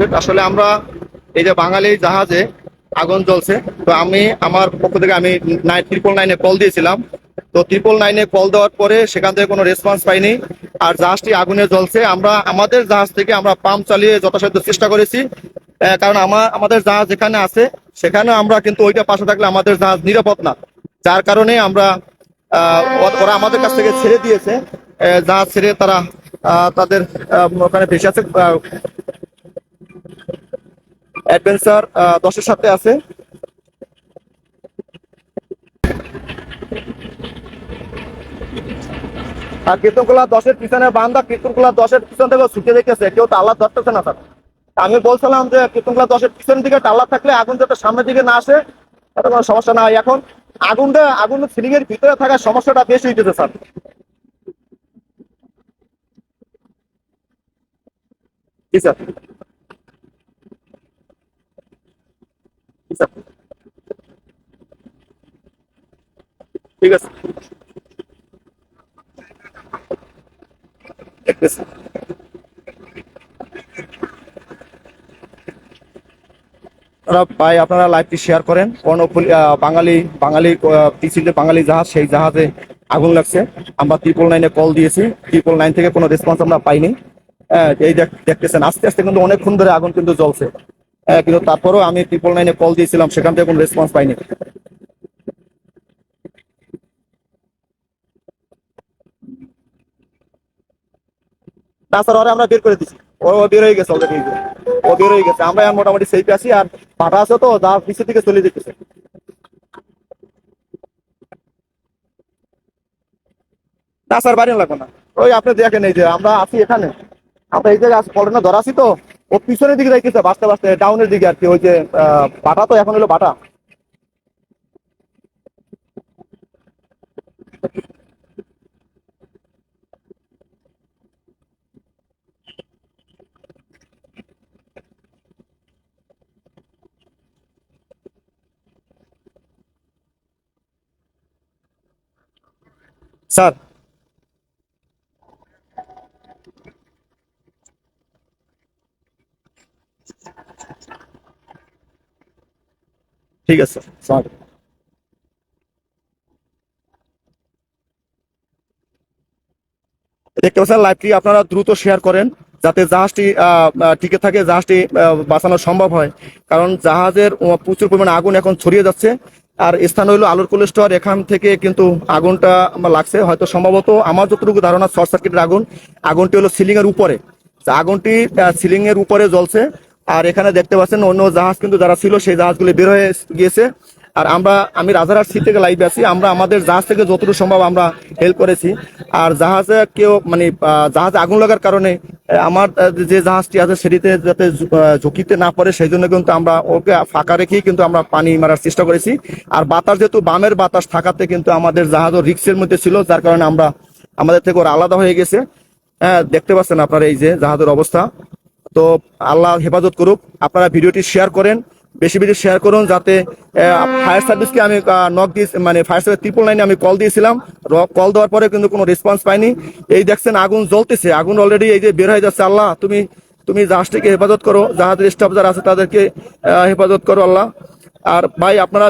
Update আসলে আমরা এই যে বাঙালি জাহাজে আগুন জ্বলছে, তো আমি আমার পক্ষ থেকে আমি ট্রিপল নাইনে কল দিয়েছিলাম। তো ট্রিপল নাইনে কল দেওয়ার পরে সেখান থেকে কোনো রেসপন্স পাইনি। আর জাহাজটি আগুনে জ্বলছে। আমরা, আমাদের জাহাজ থেকে আমরা পাম্প চালিয়ে যথাসাধ্য চেষ্টা করেছি। কারণ আমার আমাদের জাহাজ যেখানে আছে, সেখানে আমরা কিন্তু ওইটা পাশে থাকলে আমাদের জাহাজ নিরাপদ না। যার কারণে আমরা ওরা আমাদের কাছ থেকে ছেড়ে দিয়েছে। জাহাজ ছেড়ে তারা তাদের ওখানে ভেসে আছে অ্যাডভেঞ্চার দশের সাথে আছে। আর কীর্তনকলা দশের পিছনে বান্দা, কীর্তনকলা দশের পিছন থেকে ছুটে দেখতেছে কেউ তাল্লা ধরতেছে না তার। আমি বলছিলাম যে কীর্তনকলা দশের পিছন দিকে টাল্লা থাকলে আগুন যাতে সামনের দিকে না আসে এটা কোনো সমস্যা না হয় এখন আগুনটা, আগুন সিলিং এর ভিতরে থাকার সমস্যাটা বেশি হইতেছে স্যার। জি স্যার। স্যার ঠিক আছে। ভাই আপনারা লাইভটি শেয়ার করেন। কর্ণফুলি বাঙালি বাঙালি পিসিতে বাঙালি জাহাজ সেই জাহাজে আগুন লাগছে। আমরা ট্রিপল নাইনে কল দিয়েছি। ট্রিপল নাইন থেকে কোনো রেসপন্স আমরা পাইনি। আহ, এই দেখ- দেখতেছেন। আস্তে আস্তে কিন্তু অনেকক্ষণ ধরে আগুন কিন্তু জ্বলছে। কিন্তু তারপরেও আমি ট্রিপল নাইনে কল দিয়েছিলাম, সেখান থেকে কোনো রেসপন্স পাইনি। না ওরা আমরা বের করে দিচ্ছি ও বের হয়ে গেছে অলরেডি ও বের হয়ে গেছে। আমরা মোটামুটি সেফে আছি, আর পাটা আছে তো, যা পিছের দিকে চলে যেতেছে। না স্যার বাড়ি লাগবে না। ওই আপনি দেখেন এই যে, আমরা আছি এখানে। আমরা এই জায়গায় পড়ানো ধরা আছি তো। ও পিছনের দিকে যাইতেছে বাঁচতে বাঁচতে ডাউনের দিকে আর কি, ওই যে বাটা তো এখন হলো বাটা। স্যার ঠিক আছে, স্যার। দেখতে পাচ্ছেন লাইভটি আপনারা দ্রুত শেয়ার করেন, যাতে জাহাজটি টিকে থাকে, জাহাজটি বাঁচানো সম্ভব হয়। কারণ জাহাজের প্রচুর পরিমাণে আগুন এখন ছড়িয়ে যাচ্ছে। আর স্থান হইল আলোর কোলেস্টর এখান থেকে কিন্তু আগুনটা লাগছে। হয়তো সম্ভবত আমার যতটুকু ধারণা, শর্ট সার্কিটের আগুন, আগুনটি হলো সিলিং এর উপরে। আগুনটি সিলিং এর উপরে জ্বলছে। আর এখানে দেখতে পাচ্ছেন অন্য জাহাজ কিন্তু যারা ছিল, সেই জাহাজগুলি বের হয়ে গিয়েছে। আর আমরা, আমি রাজারহাট সি থেকে লাইভে আছি। আমরা আমাদের জাহাজ থেকে যতটুকু সম্ভব আমরা হেল্প করেছি। আর জাহাজে কেউ মানে জাহাজে আগুন লাগার কারণে আমার যে জাহাজটি আছে সেটিতে যাতে ঝুঁকিতে না পড়ে, সেই জন্য কিন্তু আমরা ওকে ফাঁকা রেখেই কিন্তু আমরা পানি মারার চেষ্টা করেছি। আর বাতাস যেহেতু, বামের বাতাস থাকাতে কিন্তু আমাদের জাহাজও রিক্সের মধ্যে ছিল, যার কারণে আমরা আমাদের থেকে ওরা আলাদা হয়ে গেছে। হ্যাঁ দেখতে পাচ্ছেন আপনারা এই যে জাহাজের অবস্থা। তো আল্লাহ হেফাজত করুক, আপনারা ভিডিওটি শেয়ার করেন, বেশি বেশি শেয়ার করুন যাতে ফায়ার সার্ভিসকে আমি নক দিয়ে মানে ফায়ার সার্ভিস ট্রিপল নাইনে আমি কল দিয়েছিলাম কল দেওয়ার পরে কিন্তু কোনো রেসপন্স পাইনি। এই দেখছেন আগুন জ্বলতেছে, আগুন অলরেডি এই যে বের হয়ে যাচ্ছে, আল্লাহ তুমি তুমি জাহাজটিকে হেফাজত করো, জাহাজের স্টাফ যারা আছে তাদেরকে হেফাজত করো আল্লাহ। আর ভাই, আপনারা